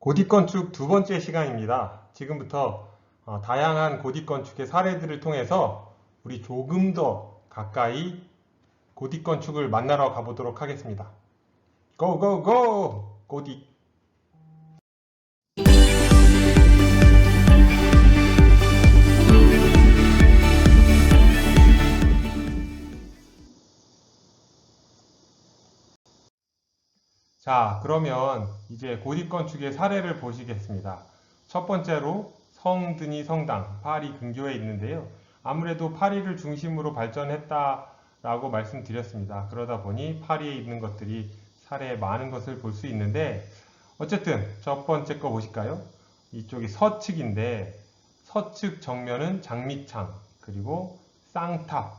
고딕 건축 두 번째 시간입니다. 지금부터 어, 다양한 고딕 건축의 사례들을 통해서 우리 조금 더 가까이 고딕 건축을 만나러 가보도록 하겠습니다. 고고고! 고딕! 자, 그러면 이제 고딕 건축의 사례를 보시겠습니다. 첫 번째로 성드니 성당, 파리 근교에 있는데요. 아무래도 파리를 중심으로 발전했다라고 말씀드렸습니다. 그러다 보니 파리에 있는 것들이 사례에 많은 것을 볼 수 있는데 어쨌든 첫 번째 거 보실까요? 이쪽이 서측인데 서측 정면은 장미창 그리고 쌍탑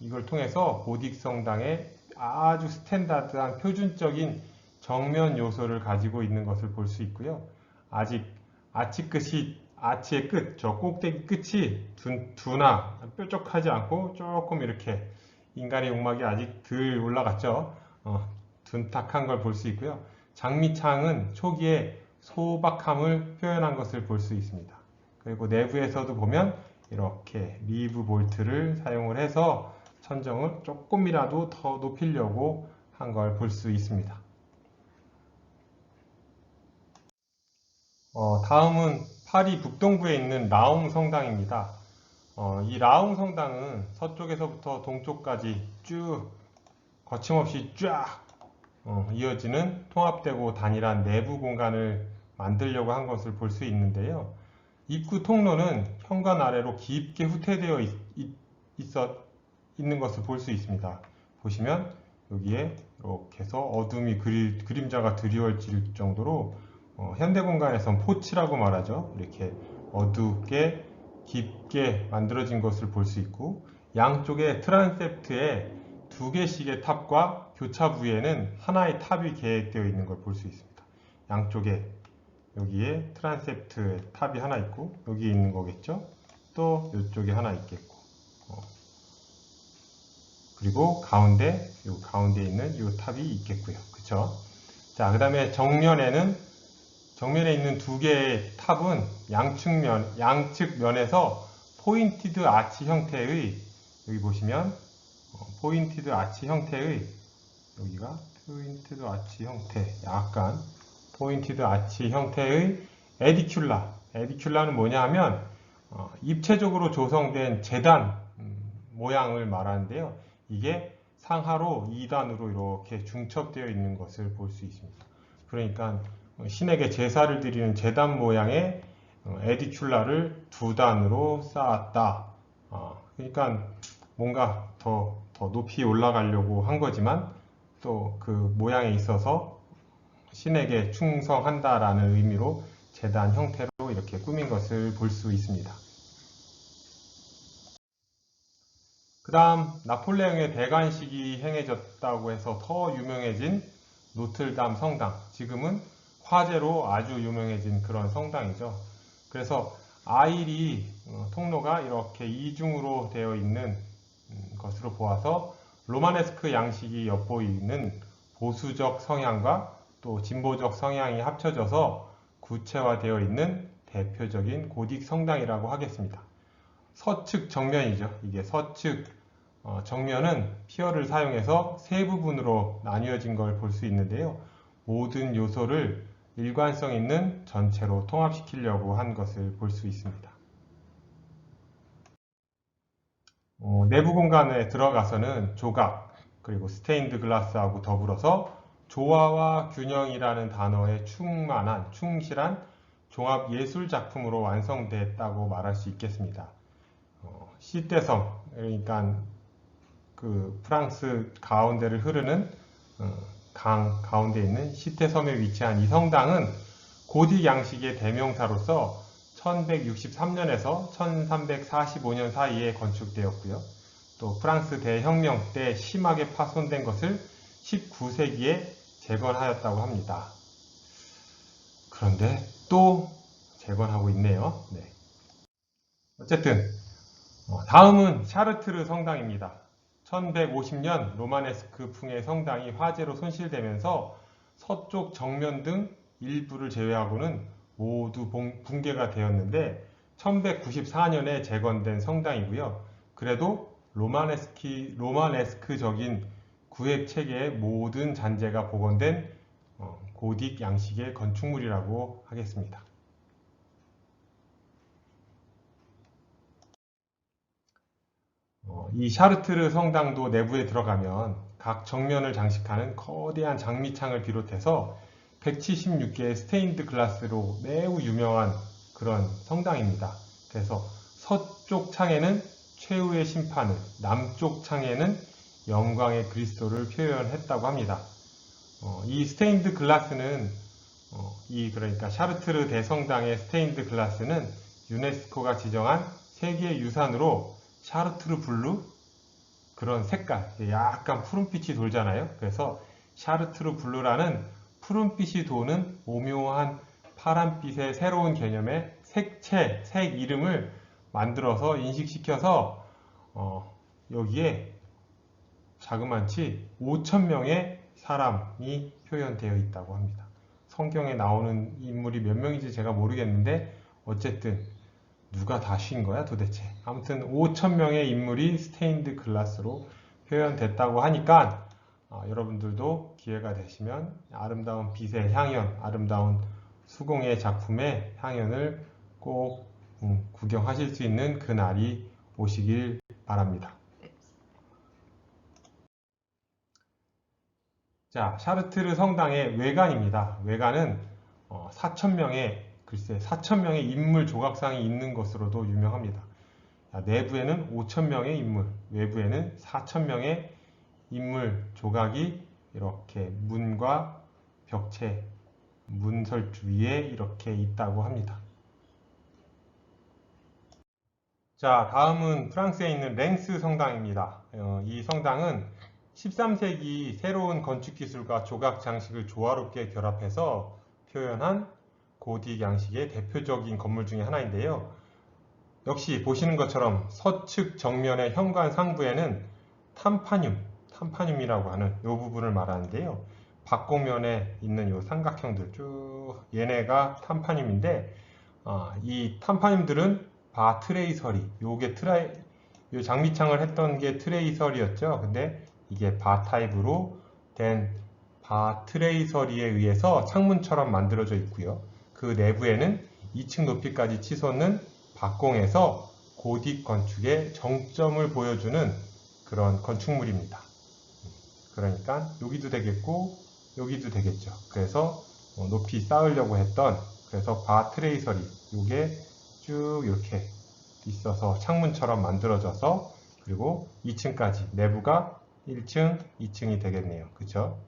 이걸 통해서 고딕 성당의 아주 스탠다드한 표준적인 정면 요소를 가지고 있는 것을 볼 수 있고요. 아직 아치 끝이 아치의 끝, 저 꼭대기 끝이 둔, 둔하, 뾰족하지 않고 조금 이렇게 인간의 용막이 아직 덜 올라갔죠. 어, 둔탁한 걸 볼 수 있고요. 장미창은 초기에 소박함을 표현한 것을 볼 수 있습니다. 그리고 내부에서도 보면 이렇게 리브 볼트를 사용을 해서 천정을 조금이라도 더 높이려고 한 걸 볼 수 있습니다. 어, 다음은 파리 북동부에 있는 라옹 성당입니다. 어, 이 라옹 성당은 서쪽에서부터 동쪽까지 쭉 거침없이 쫙 어, 이어지는 통합되고 단일한 내부 공간을 만들려고 한 것을 볼 수 있는데요. 입구 통로는 현관 아래로 깊게 후퇴되어 있, 있, 있는 것을 볼 수 있습니다. 보시면 여기에 이렇게 해서 어둠이 그리, 그림자가 드리워질 정도로 어, 현대 공간에선 포치라고 말하죠. 이렇게 어둡게 깊게 만들어진 것을 볼 수 있고 양쪽에 트란셉트에 두 개씩의 탑과 교차 부위에는 하나의 탑이 계획되어 있는 걸 볼 수 있습니다. 양쪽에 여기에 트란셉트 탑이 하나 있고 여기에 있는 거겠죠. 또 이쪽에 하나 있겠고 어. 그리고 가운데 이 가운데 있는 이 탑이 있겠고요. 그쵸? 자, 그 다음에 정면에는 정면에 있는 두 개의 탑은 양측면, 양측 면에서 포인티드 아치 형태의 여기 보시면 어, 포인티드 아치 형태의 여기가 포인티드 아치 형태 약간 포인티드 아치 형태의 에디큘라. 에디큘라는 뭐냐 하면 어, 입체적으로 조성된 재단 음, 모양을 말하는데요. 이게 상하로 2단으로 이렇게 중첩되어 있는 것을 볼 수 있습니다. 그러니까 신에게 제사를 드리는 재단 모양의 어, 에디큘라를 두 단으로 쌓았다. 어, 그러니까 뭔가 더, 더 높이 올라가려고 한 거지만 또 그 모양에 있어서 신에게 충성한다라는 의미로 재단 형태로 이렇게 꾸민 것을 볼 수 있습니다. 그 다음 나폴레옹의 대관식이 행해졌다고 해서 더 유명해진 노틀담 성당 지금은 화재로 아주 유명해진 그런 성당이죠. 그래서 아일이 어, 통로가 이렇게 이중으로 되어 있는 음, 것으로 보아서 로마네스크 양식이 엿보이는 보수적 성향과 또 진보적 성향이 합쳐져서 구체화되어 있는 대표적인 고딕 성당이라고 하겠습니다. 서측 정면이죠. 이게 서측 어, 정면은 피어를 사용해서 세 부분으로 나뉘어진 걸 볼 수 있는데요. 모든 요소를 일관성 있는 전체로 통합시키려고 한 것을 볼 수 있습니다. 어, 내부 공간에 들어가서는 조각 그리고 스테인드 글라스하고 더불어서 조화와 균형이라는 단어에 충만한 충실한 종합 예술 작품으로 완성됐다고 말할 수 있겠습니다. 어, 시대성 그러니까 그 프랑스 가운데를 흐르는 어, 강 가운데 있는 시태섬에 위치한 이 성당은 고딕 양식의 대명사로서 1163년에서 1345년 사이에 건축되었고요. 또 프랑스 대혁명 때 심하게 파손된 것을 19세기에 재건하였다고 합니다. 그런데 또 재건하고 있네요. 네. 어쨌든 어, 다음은 샤르트르 성당입니다. 1150년 로마네스크 풍의 성당이 화재로 손실되면서 서쪽 정면 등 일부를 제외하고는 모두 붕괴가 되었는데 1194년에 재건된 성당이고요. 그래도 로마네스키, 로마네스크적인 구획 체계의 모든 잔재가 복원된 어, 고딕 양식의 건축물이라고 하겠습니다. 이 샤르트르 성당도 내부에 들어가면 각 정면을 장식하는 거대한 장미창을 비롯해서 176개의 스테인드 글라스로 매우 유명한 그런 성당입니다. 그래서 서쪽 창에는 최후의 심판을, 남쪽 창에는 영광의 그리스도를 표현했다고 합니다. 어, 이 스테인드 글라스는 어, 이 그러니까 샤르트르 대성당의 스테인드 글라스는 유네스코가 지정한 세계 유산으로 샤르트르 블루 그런 색깔 약간 푸른빛이 돌잖아요. 그래서 샤르트르 블루라는 푸른빛이 도는 오묘한 파란빛의 새로운 개념의 색채, 색 이름을 만들어서 인식시켜서 어, 여기에 자그만치 5천명의 사람이 표현되어 있다고 합니다. 성경에 나오는 인물이 몇 명인지 제가 모르겠는데 어쨌든 누가 다 쉰 거야 도대체 아무튼 5천명의 인물이 스테인드 글라스로 표현됐다고 하니까 어, 여러분들도 기회가 되시면 아름다운 빛의 향연, 아름다운 수공의 작품의 향연을 꼭 음, 구경하실 수 있는 그날이 오시길 바랍니다. 자, 샤르트르 성당의 외관입니다. 외관은 어, 4천명의 글쎄 4천명의 인물 조각상이 있는 것으로도 유명합니다. 자, 내부에는 5천명의 인물, 외부에는 4천명의 인물 조각이 이렇게 문과 벽체, 문설 주 위에 이렇게 있다고 합니다. 자, 다음은 프랑스에 있는 랭스 성당입니다. 어, 이 성당은 13세기 새로운 건축 기술과 조각 장식을 조화롭게 결합해서 표현한 고딕 양식의 대표적인 건물 중의 하나인데요. 역시 보시는 것처럼 서측 정면의 현관 상부에는 탐파늄, 탐파늄이라고 하는 이 부분을 말하는데요. 박공면에 있는 이 삼각형들 쭉 얘네가 탐파늄인데 어, 이 탐파늄들은 바 트레이서리 요게 트라이 요 장미창을 했던 게 트레이설이었죠. 근데 이게 바 타입으로 된 바 트레이서리에 의해서 창문처럼 만들어져 있고요. 그 내부에는 2층 높이까지 치솟는 박공에서 고딕 건축의 정점을 보여주는 그런 건축물입니다. 그러니까 여기도 되겠고 여기도 되겠죠. 그래서 어, 높이 쌓으려고 했던 그래서 바 트레이서리 이게 쭉 이렇게 있어서 창문처럼 만들어져서 그리고 2층까지 내부가 1층, 2층이 되겠네요. 그쵸?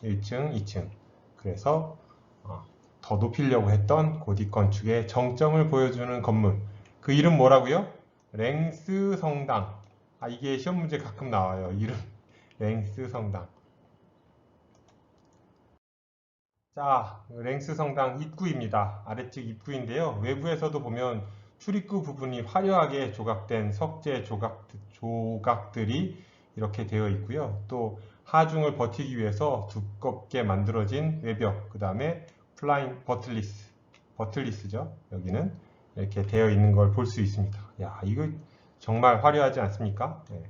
1층, 2층. 그래서 어, 더 높이려고 했던 고딕 건축의 정점을 보여주는 건물. 그 이름 뭐라고요? 랭스 성당. 아 이게 시험 문제 가끔 나와요. 이름 랭스 성당. 자, 랭스 성당 입구입니다. 아래측 입구인데요. 외부에서도 보면 출입구 부분이 화려하게 조각된 석재 조각, 조각들이 이렇게 되어 있고요. 또 하중을 버티기 위해서 두껍게 만들어진 외벽, 그 다음에 플라인 버틀리스, 버틀리스죠. 여기는 이렇게 되어 있는 걸 볼 수 있습니다. 야, 이거 정말 화려하지 않습니까? 네.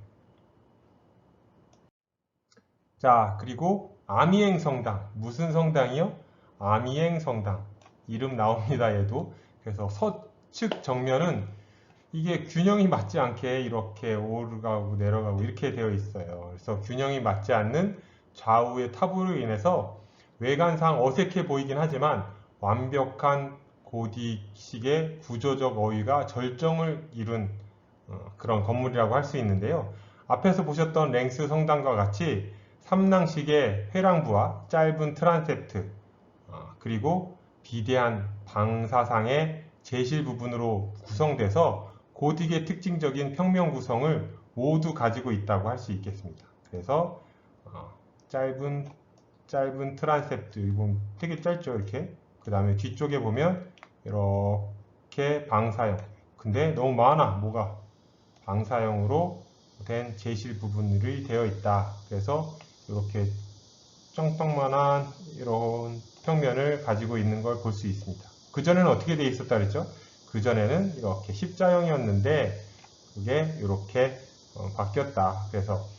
자, 그리고 아미행 성당. 무슨 성당이요? 아미행 성당. 이름 나옵니다, 얘도. 그래서 서측 정면은 이게 균형이 맞지 않게 이렇게 오르가고 내려가고 이렇게 되어 있어요. 그래서 균형이 맞지 않는 좌우의 타부로 인해서 외관상 어색해 보이긴 하지만 완벽한 고딕식의 구조적 어휘가 절정을 이룬 어, 그런 건물이라고 할 수 있는데요. 앞에서 보셨던 랭스 성당과 같이 삼낭식의 회랑부와 짧은 트란셉트 어, 그리고 비대한 방사상의 제실 부분으로 구성돼서 고딕의 특징적인 평면 구성을 모두 가지고 있다고 할 수 있겠습니다. 그래서 어, 짧은 짧은 트란셉트 이건 되게 짧죠 이렇게 그 다음에 뒤쪽에 보면 이렇게 방사형 근데 너무 많아 뭐가 방사형으로 된 제실 부분들이 되어 있다 그래서 이렇게 쩡쩡만한 이런 평면을 가지고 있는 걸 볼 수 있습니다. 그전에는 어떻게 돼 있었다 그랬죠? 그전에는 이렇게 십자형이었는데 그게 이렇게 어, 바뀌었다. 그래서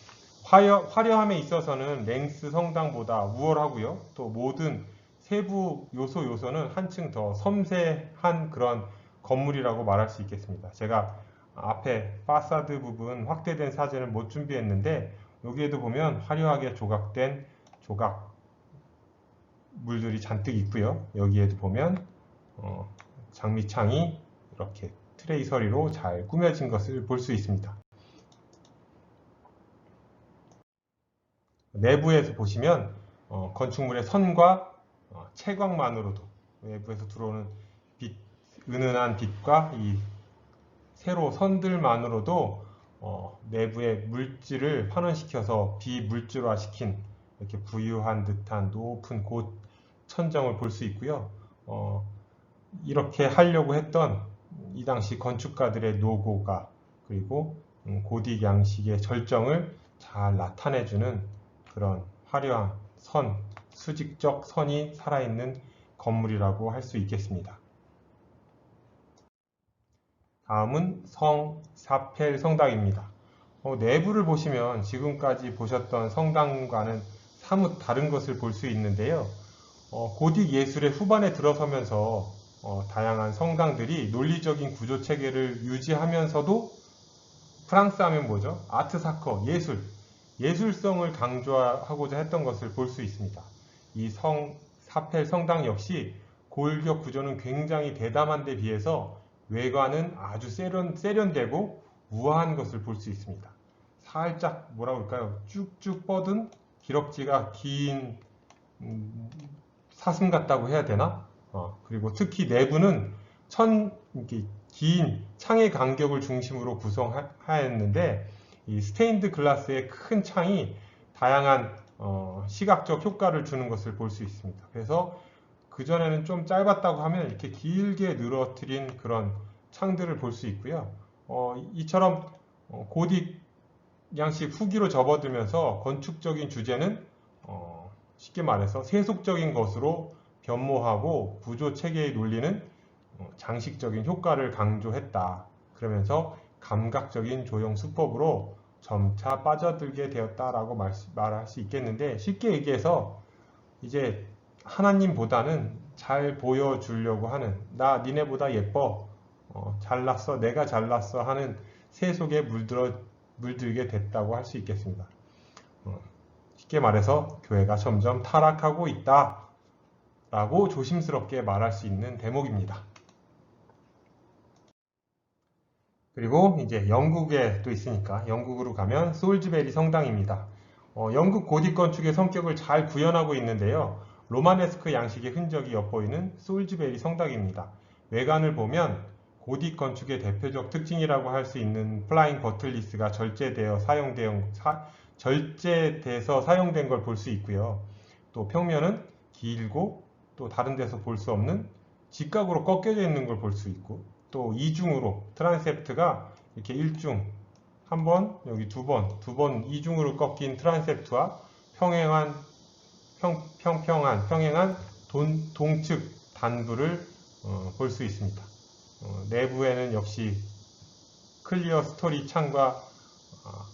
화려, 화려함에 있어서는 랭스 성당보다 우월하고요. 또 모든 세부 요소 요소는 한층 더 섬세한 그런 건물이라고 말할 수 있겠습니다. 제가 앞에 파사드 부분 확대된 사진을 못 준비했는데 여기에도 보면 화려하게 조각된 조각 물들이 잔뜩 있고요. 여기에도 보면 어, 장미창이 이렇게 트레이 서리로 잘 꾸며진 것을 볼 수 있습니다. 내부에서 보시면 어, 건축물의 선과 어, 채광만으로도 외부에서 들어오는 빛, 은은한 빛과 이 세로 선들만으로도 어, 내부의 물질을 환원시켜서 비물질화 시킨 이렇게 부유한 듯한 높은 곳 천정을 볼 수 있고요. 어, 이렇게 하려고 했던 이 당시 건축가들의 노고가 그리고 음, 고딕 양식의 절정을 잘 나타내주는 그런 화려한 선, 수직적 선이 살아있는 건물이라고 할 수 있겠습니다. 다음은 성 사펠 성당입니다. 어, 내부를 보시면 지금까지 보셨던 성당과는 사뭇 다른 것을 볼 수 있는데요. 어, 고딕 예술의 후반에 들어서면서 어, 다양한 성당들이 논리적인 구조 체계를 유지하면서도 프랑스 하면 뭐죠? 아트 사커, 예술, 예술성을 강조하고자 했던 것을 볼 수 있습니다. 이 성, 사펠 성당 역시 골격 구조는 굉장히 대담한 데 비해서 외관은 아주 세련, 세련되고 우아한 것을 볼 수 있습니다. 살짝 뭐라 그럴까요? 쭉쭉 뻗은 기럭지가 긴 음, 사슴 같다고 해야 되나? 어, 그리고 특히 내부는 천, 긴 창의 간격을 중심으로 구성하였는데 이 스테인드 글라스의 큰 창이 다양한 어, 시각적 효과를 주는 것을 볼 수 있습니다. 그래서 그전에는 좀 짧았다고 하면 이렇게 길게 늘어뜨린 그런 창들을 볼 수 있고요. 어, 이처럼 어, 고딕 양식 후기로 접어들면서 건축적인 주제는 어, 쉽게 말해서 세속적인 것으로 변모하고 구조 체계의 논리는 어, 장식적인 효과를 강조했다. 그러면서 감각적인 조형 수법으로 점차 빠져들게 되었다라고 말할 수 있겠는데 쉽게 얘기해서 이제 하나님보다는 잘 보여주려고 하는 나 니네보다 예뻐 어, 잘났어 내가 잘났어 하는 세속에 물들어 물들게 됐다고 할 수 있겠습니다. 어, 쉽게 말해서 교회가 점점 타락하고 있다 라고 조심스럽게 말할 수 있는 대목입니다. 그리고 이제 영국에 또 있으니까 영국으로 가면 솔즈베리 성당입니다. 어, 영국 고딕 건축의 성격을 잘 구현하고 있는데요. 로마네스크 양식의 흔적이 엿보이는 솔즈베리 성당입니다. 외관을 보면 고딕 건축의 대표적 특징이라고 할 수 있는 플라잉 버틀리스가 절제되어 사용되어 절제돼서 사용된 걸 볼 수 있고요. 또 평면은 길고 또 다른 데서 볼 수 없는 직각으로 꺾여져 있는 걸 볼 수 있고 또 이중으로 트란셉트가 이렇게 일중 한 번 여기 두 번 두 번 이중으로 꺾인 트란셉트와 평행한 평, 평평한 평행한 돈, 동측 단부를 어, 볼 수 있습니다. 어, 내부에는 역시 클리어 스토리 창과 어,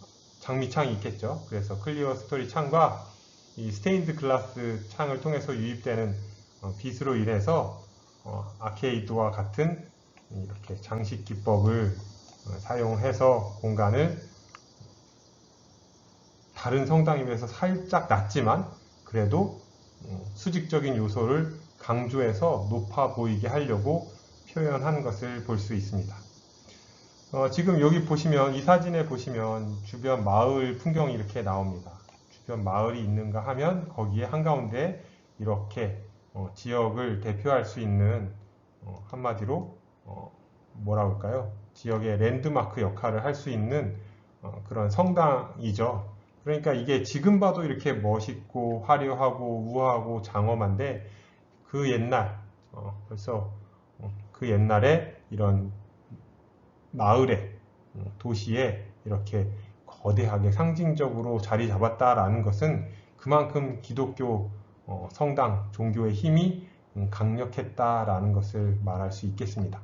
장미창이 있겠죠. 그래서 클리어 스토리 창과 이 스테인드 글라스 창을 통해서 유입되는 어, 빛으로 인해서 어, 아케이드와 같은 이렇게 장식 기법을 어, 사용해서 공간을 다른 성당에 비해서 살짝 낮지만 그래도 수직적인 요소를 강조해서 높아 보이게 하려고 표현한 것을 볼 수 있습니다. 어, 지금 여기 보시면 이 사진에 보시면 주변 마을 풍경이 이렇게 나옵니다. 주변 마을이 있는가 하면 거기에 한가운데 이렇게 어, 지역을 대표할 수 있는 어, 한마디로 어, 뭐라 할까요? 지역의 랜드마크 역할을 할 수 있는 어, 그런 성당이죠. 그러니까 이게 지금 봐도 이렇게 멋있고 화려하고 우아하고 장엄한데 그 옛날 어, 벌써 그 옛날에 이런 마을에 도시에 이렇게 거대하게 상징적으로 자리 잡았다라는 것은 그만큼 기독교 어, 성당 종교의 힘이 음, 강력했다라는 것을 말할 수 있겠습니다.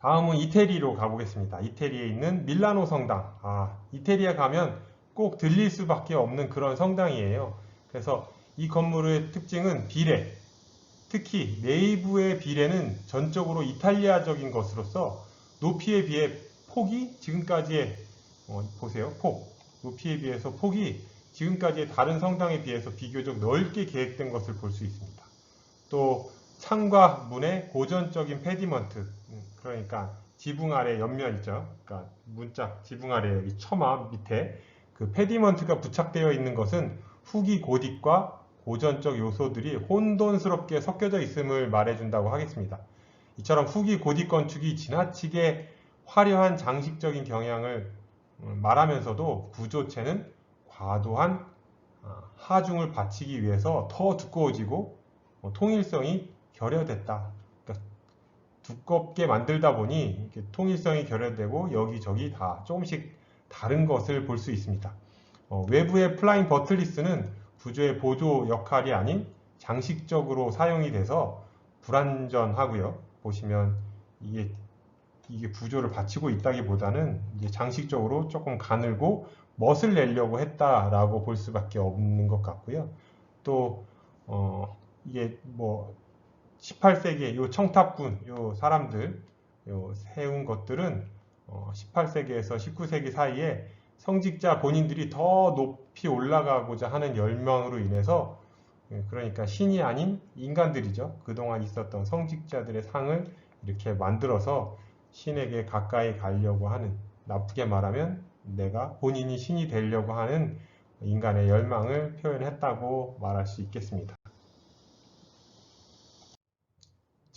다음은 이태리로 가보겠습니다. 이태리에 있는 밀라노 성당. 아, 이태리에 가면 꼭 들릴 수밖에 없는 그런 성당이에요. 그래서 이 건물의 특징은 비례. 특히 내부의 비례는 전적으로 이탈리아적인 것으로서 높이에 비해 폭이 지금까지의 어, 보세요. 폭. 높이에 비해서 폭이 지금까지의 다른 성당에 비해서 비교적 넓게 계획된 것을 볼 수 있습니다. 또 창과 문의 고전적인 페디먼트 음, 그러니까 지붕 아래 옆면 있죠. 그러니까 문짝 지붕 아래 여기 처마 밑에 그 페디먼트가 부착되어 있는 것은 후기 고딕과 고전적 요소들이 혼돈스럽게 섞여져 있음을 말해준다고 하겠습니다. 이처럼 후기 고딕 건축이 지나치게 화려한 장식적인 경향을 음, 말하면서도 구조체는 과도한 아, 하중을 바치기 위해서 더 두꺼워지고 뭐 통일성이 결여됐다. 두껍게 만들다 보니 통일성이 결여되고 여기저기 다 조금씩 다른 것을 볼 수 있습니다. 어, 외부의 플라잉 버틀리스는 구조의 보조 역할이 아닌 장식적으로 사용이 돼서 불완전하고요. 보시면 이게 이게 구조를 받치고 있다기보다는 이제 장식적으로 조금 가늘고 멋을 내려고 했다라고 볼 수밖에 없는 것 같고요. 또 어, 이게 뭐 18세기 요 청탑군 요 사람들 요 세운 것들은 어, 18세기에서 19세기 사이에 성직자 본인들이 더 높이 올라가고자 하는 열망으로 인해서 예, 그러니까 신이 아닌 인간들이죠. 그동안 있었던 성직자들의 상을 이렇게 만들어서 신에게 가까이 가려고 하는 나쁘게 말하면 내가 본인이 신이 되려고 하는 인간의 열망을 표현했다고 말할 수 있겠습니다.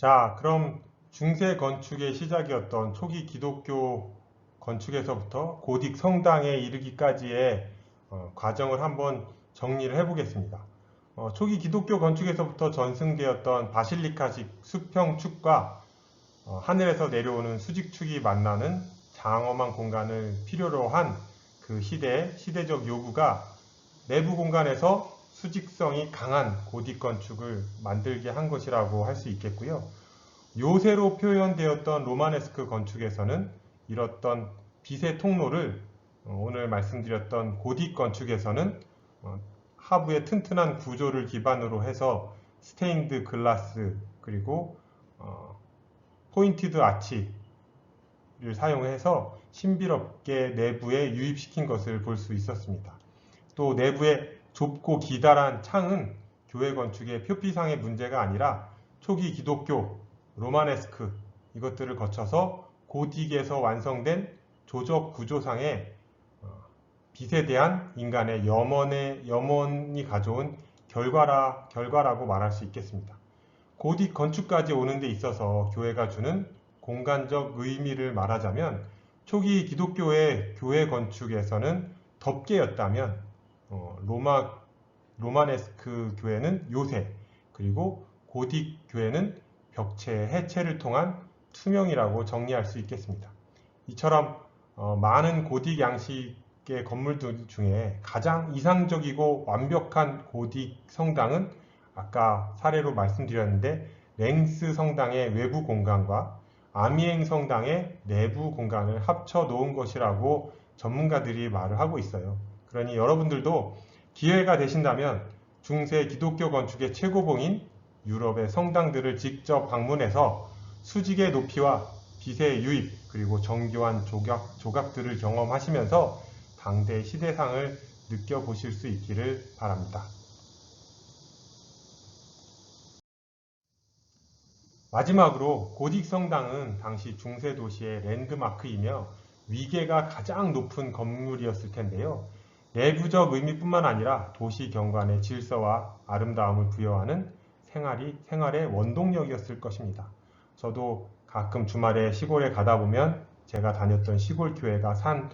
자, 그럼 중세 건축의 시작이었던 초기 기독교 건축에서부터 고딕 성당에 이르기까지의 어, 과정을 한번 정리를 해보겠습니다. 어, 초기 기독교 건축에서부터 전승되었던 바실리카식 수평축과 어, 하늘에서 내려오는 수직축이 만나는 장엄한 공간을 필요로 한 그 시대의 시대적 요구가 내부 공간에서 수직성이 강한 고딕 건축을 만들게 한 것이라고 할 수 있겠고요. 요새로 표현되었던 로마네스크 건축에서는 이렇던 빛의 통로를 어, 오늘 말씀드렸던 고딕 건축에서는 어, 하부의 튼튼한 구조를 기반으로 해서 스테인드 글라스 그리고 어, 포인티드 아치를 사용해서 신비롭게 내부에 유입시킨 것을 볼 수 있었습니다. 또 내부에 좁고 기다란 창은 교회 건축의 표피상의 문제가 아니라 초기 기독교, 로마네스크 이것들을 거쳐서 고딕에서 완성된 조적 구조상의 어, 빛에 대한 인간의 염원의, 염원이 가져온 결과라, 결과라고 말할 수 있겠습니다. 고딕 건축까지 오는 데 있어서 교회가 주는 공간적 의미를 말하자면 초기 기독교의 교회 건축에서는 덮개였다면 어, 로마 로마네스크 교회는 요새 그리고 고딕 교회는 벽체의 해체를 통한 투명이라고 정리할 수 있겠습니다. 이처럼 어, 많은 고딕 양식의 건물들 중에 가장 이상적이고 완벽한 고딕 성당은 아까 사례로 말씀드렸는데 랭스 성당의 외부 공간과 아미행 성당의 내부 공간을 합쳐 놓은 것이라고 전문가들이 말을 하고 있어요. 그러니 여러분들도 기회가 되신다면 중세 기독교 건축의 최고봉인 유럽의 성당들을 직접 방문해서 수직의 높이와 빛의 유입 그리고 정교한 조각, 조각들을 경험하시면서 당대 시대상을 느껴보실 수 있기를 바랍니다. 마지막으로 고딕 성당은 당시 중세 도시의 랜드마크이며 위계가 가장 높은 건물이었을 텐데요. 내부적 의미뿐만 아니라 도시 경관의 질서와 아름다움을 부여하는 생활이 생활의 원동력이었을 것입니다. 저도 가끔 주말에 시골에 가다 보면 제가 다녔던 시골 교회가 산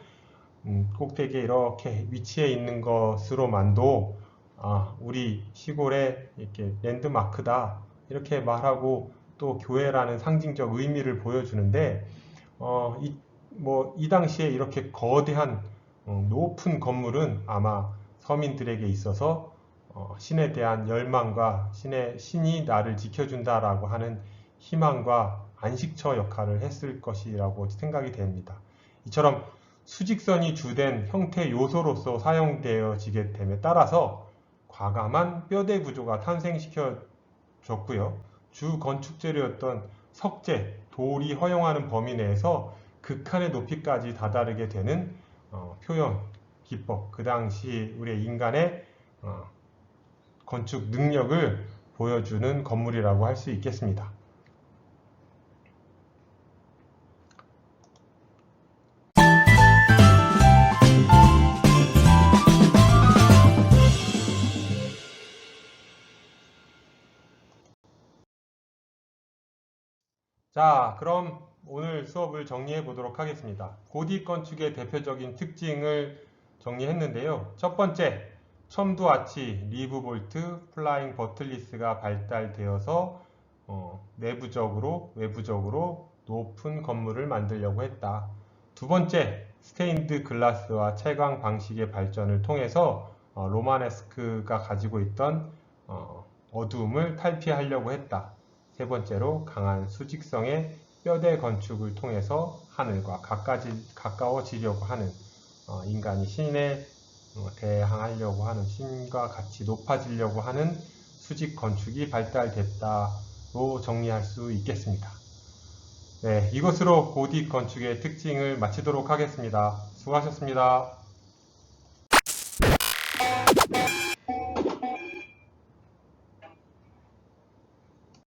음, 꼭대기에 이렇게 위치해 있는 것으로만도 아, 우리 시골에 이렇게 랜드마크다 이렇게 말하고 또 교회라는 상징적 의미를 보여주는데 어, 이, 뭐, 이 당시에 이렇게 거대한 어, 높은 건물은 아마 서민들에게 있어서 어, 신에 대한 열망과 신의 신이 나를 지켜준다라고 하는 희망과 안식처 역할을 했을 것이라고 생각이 됩니다. 이처럼 수직선이 주된 형태 요소로서 사용되어지게 됨에 따라서 과감한 뼈대 구조가 탄생시켜졌고요. 주 건축 재료였던 석재, 돌이 허용하는 범위 내에서 극한의 높이까지 다다르게 되는 어, 표현, 기법, 그 당시 우리 인간의 어, 건축 능력을 보여주는 건물이라고 할 수 있겠습니다. 자, 그럼 오늘 수업을 정리해 보도록 하겠습니다. 고딕 건축의 대표적인 특징을 정리했는데요. 첫 번째, 첨두 아치, 리브 볼트, 플라잉 버틀리스가 발달되어서 어, 내부적으로 외부적으로 높은 건물을 만들려고 했다. 두 번째, 스테인드 글라스와 채광 방식의 발전을 통해서 어, 로마네스크가 가지고 있던 어, 어두움을 탈피하려고 했다. 세 번째로 강한 수직성의 뼈대 건축을 통해서 하늘과 가까지, 가까워지려고 하는 어, 인간이 신에 어, 대항하려고 하는 신과 같이 높아지려고 하는 수직 건축이 발달됐다로 정리할 수 있겠습니다. 네, 이것으로 고딕 건축의 특징을 마치도록 하겠습니다. 수고하셨습니다.